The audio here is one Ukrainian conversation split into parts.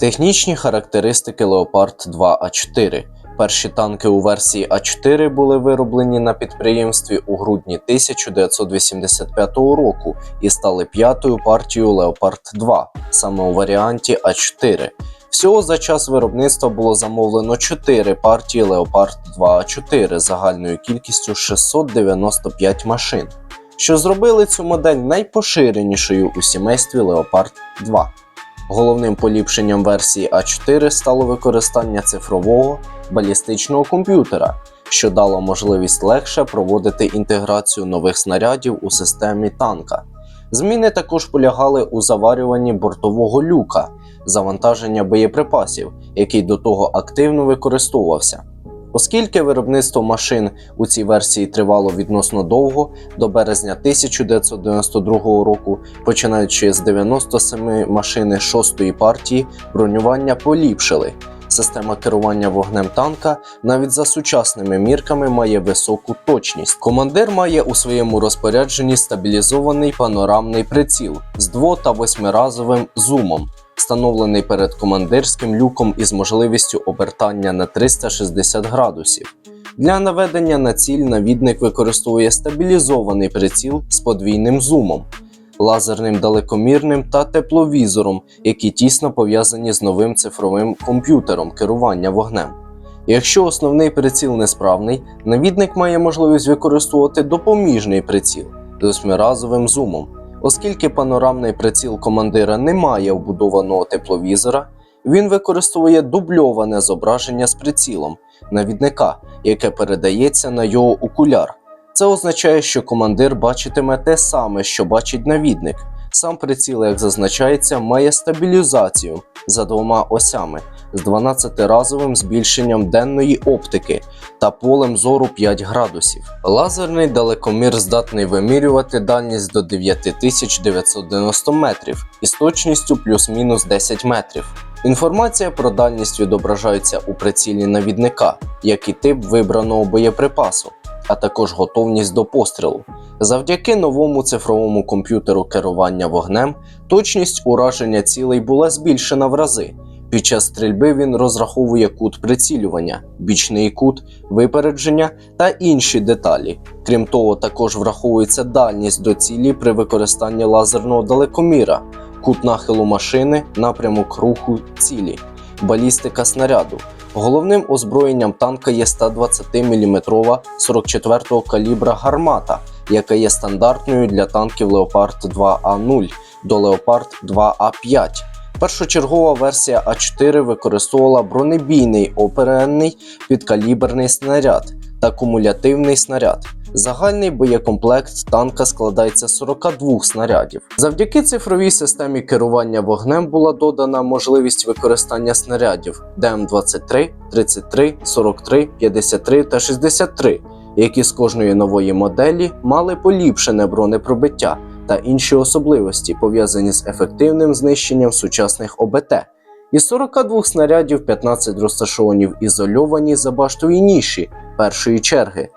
Технічні характеристики Leopard 2А4. Перші танки у версії А4 були вироблені на підприємстві у грудні 1985 року і стали п'ятою партією Leopard 2, саме у варіанті А4. Всього за час виробництва було замовлено 4 партії Leopard 2A4 загальною кількістю 695 машин, що зробили цю модель найпоширенішою у сімействі Leopard 2. Головним поліпшенням версії А4 стало використання цифрового балістичного комп'ютера, що дало можливість легше проводити інтеграцію нових снарядів у системі танка. Зміни також полягали у заварюванні бортового люка, завантаження боєприпасів, який до того активно використовувався. Оскільки виробництво машин у цій версії тривало відносно довго до березня 1992 року, починаючи з 97 машини шостої партії, бронювання поліпшили. Система керування вогнем танка навіть за сучасними мірками має високу точність. Командир має у своєму розпорядженні стабілізований панорамний приціл з дво- та восьмиразовим зумом, встановлений перед командирським люком із можливістю обертання на 360 градусів. Для наведення на ціль навідник використовує стабілізований приціл з подвійним зумом, лазерним далекомірним та тепловізором, які тісно пов'язані з новим цифровим комп'ютером керування вогнем. Якщо основний приціл несправний, навідник має можливість використовувати допоміжний приціл з восьмиразовим зумом. Оскільки панорамний приціл командира не має вбудованого тепловізора, він використовує дубльоване зображення з прицілом навідника, яке передається на його окуляр. Це означає, що командир бачитиме те саме, що бачить навідник. Сам приціл, як зазначається, має стабілізацію за двома осями з 12-разовим збільшенням денної оптики та полем зору 5 градусів. Лазерний далекомір здатний вимірювати дальність до 9990 метрів із точністю плюс-мінус 10 метрів. Інформація про дальність відображається у прицілі навідника, як і тип вибраного боєприпасу, а також готовність до пострілу. Завдяки новому цифровому комп'ютеру керування вогнем, точність ураження цілей була збільшена в рази. Під час стрільби він розраховує кут прицілювання, бічний кут, випередження та інші деталі. Крім того, також враховується дальність до цілі при використанні лазерного далекоміра, кут нахилу машини, напрямок руху цілі, балістика снаряду. Головним озброєнням танка є 120-мм 44-го калібра гармата, яка є стандартною для танків Leopard 2А0 до Leopard 2А5. Першочергова версія А4 використовувала бронебійний оперенний підкаліберний снаряд та кумулятивний снаряд. Загальний боєкомплект танка складається з 42 снарядів. Завдяки цифровій системі керування вогнем була додана можливість використання снарядів ДМ-23, 33, 43, 53 та 63, які з кожної нової моделі мали поліпшене бронепробиття та інші особливості, пов'язані з ефективним знищенням сучасних ОБТ. Із 42 снарядів 15 розташовані в ізольованій забаштовій ніші першої черги.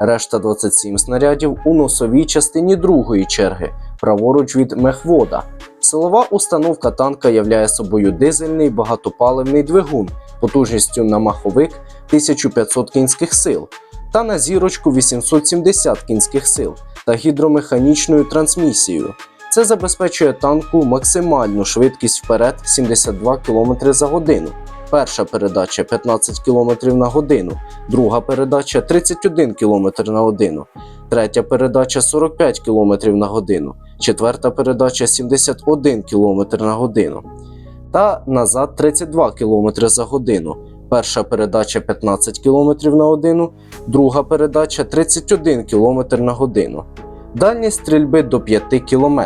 Решта 27 снарядів у носовій частині другої черги, праворуч від мехвода. Силова установка танка являє собою дизельний багатопаливний двигун потужністю на маховик 1500 кінських сил та на зірочку 870 кінських сил та гідромеханічною трансмісією. Це забезпечує танку максимальну швидкість вперед 72 км за годину. Перша передача 15 км на годину, друга передача 31 км на годину, третя передача 45 км на годину, четверта передача 71 км на годину та назад 32 км за годину. Перша передача 15 км на годину, друга передача 31 км на годину. Дальність стрільби до 5 км.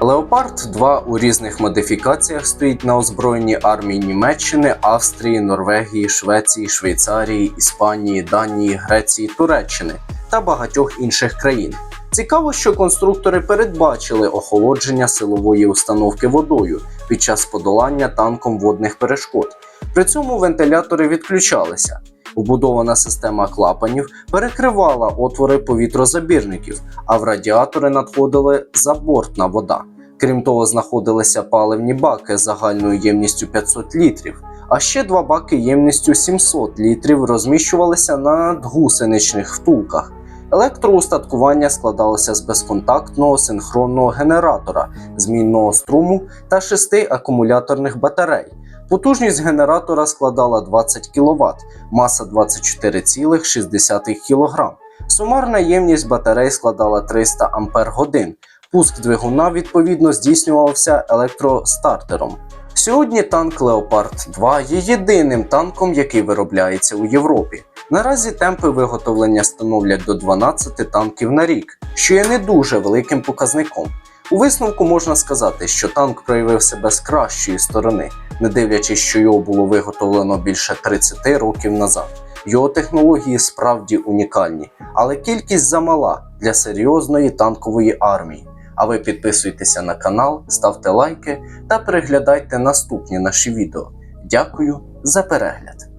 Леопард 2 у різних модифікаціях стоїть на озброєнні армії Німеччини, Австрії, Норвегії, Швеції, Швейцарії, Іспанії, Данії, Греції, Туреччини та багатьох інших країн. Цікаво, що конструктори передбачили охолодження силової установки водою під час подолання танком водних перешкод. При цьому вентилятори відключалися. Вбудована система клапанів перекривала отвори повітрозабірників, а в радіатори надходила забортна вода. Крім того, знаходилися паливні баки загальною ємністю 500 літрів, а ще два баки ємністю 700 літрів розміщувалися на надгусеничних втулках. Електроустаткування складалося з безконтактного синхронного генератора, змінного струму та шести акумуляторних батарей. Потужність генератора складала 20 кВт, маса 24,6 кг. Сумарна ємність батарей складала 300 Ампер годин. Пуск двигуна відповідно здійснювався електростартером. Сьогодні танк Leopard 2 є єдиним танком, який виробляється у Європі. Наразі темпи виготовлення становлять до 12 танків на рік, що є не дуже великим показником. У висновку можна сказати, що танк проявив себе з кращої сторони, не дивлячись, що його було виготовлено більше 30 років назад. Його технології справді унікальні, але кількість замала для серйозної танкової армії. А ви підписуйтеся на канал, ставте лайки та переглядайте наступні наші відео. Дякую за перегляд!